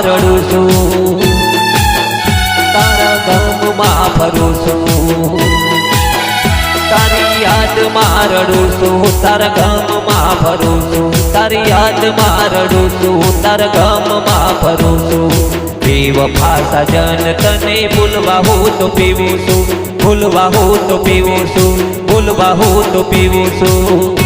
રડું છું. તારા ગમમાં ફરું છું. તારી યાદમાં રડું છું. તારા ગમમાં ફરું છું. તારી યાદમાં રડું છું. તારા ગમમાં ફરું છું. બેવફા સજન તને ભૂલવા હું તો પીવું છું ભૂલવા હું તો પીવું છું ભૂલવા હું તો પીવું છું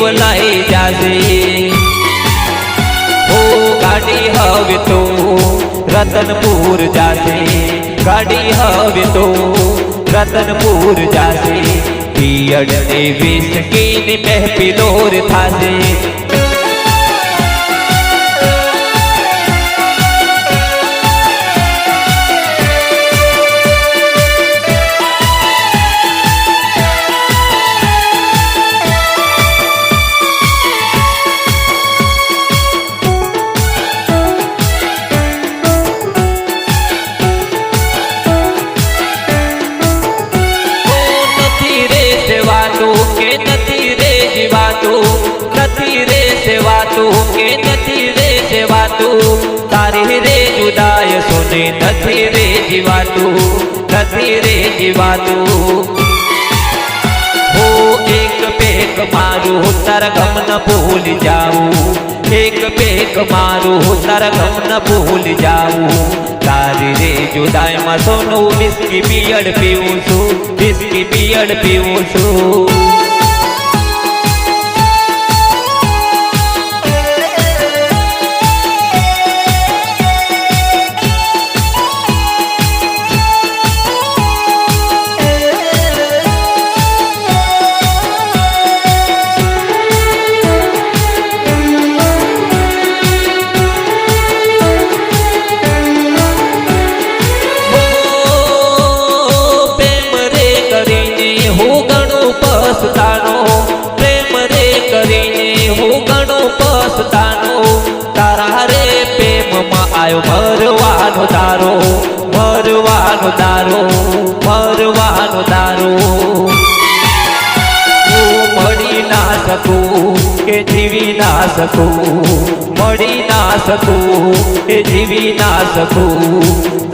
મારો જીવ લઈ જાશે ઓ ગાડી હવે તો રતનપુર જાશે ગાડી હવે તો રતનપુર જાશે પિયડ ને વિસ્કીની મહેફિલોર થાશે સેવાતું કે નથી રે જીવાતું નથી રે સેવાતું કે નથી રે સેવાતું તારી રે જુદાય સોને, નથી રે જીવાતું નથી રે જીવાતું હો, એક પેક મારું તારા ગમ ન ભૂલ જાઉં. એક પેક મારું તારા ગમ ન ભૂલ જાઉં તારી રે જુદાઈમાં સોનું વિસ્કી પિયડ પીવું છું. વિસ્કી પિયડ પીવું છું. પસ્તાનો, પ્રેમ રે કરીને હું ઘણો પસ્તાનો. તારા રે પ્રેમમાં આવ્યો ભરવાનો તારો ભરવાનો તારો ભરવાનો તારો. હું મળી ના શકું શકું મળી ના શકું એ જીવી ના શકું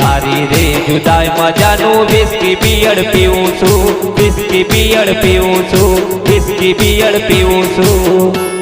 તારી રે જુદાઈ મજાનું વિસ્કી પિયડ પીવું છું વિસ્કી પિયડ પીવું છું વિસ્કી પિયડ પીવું છું.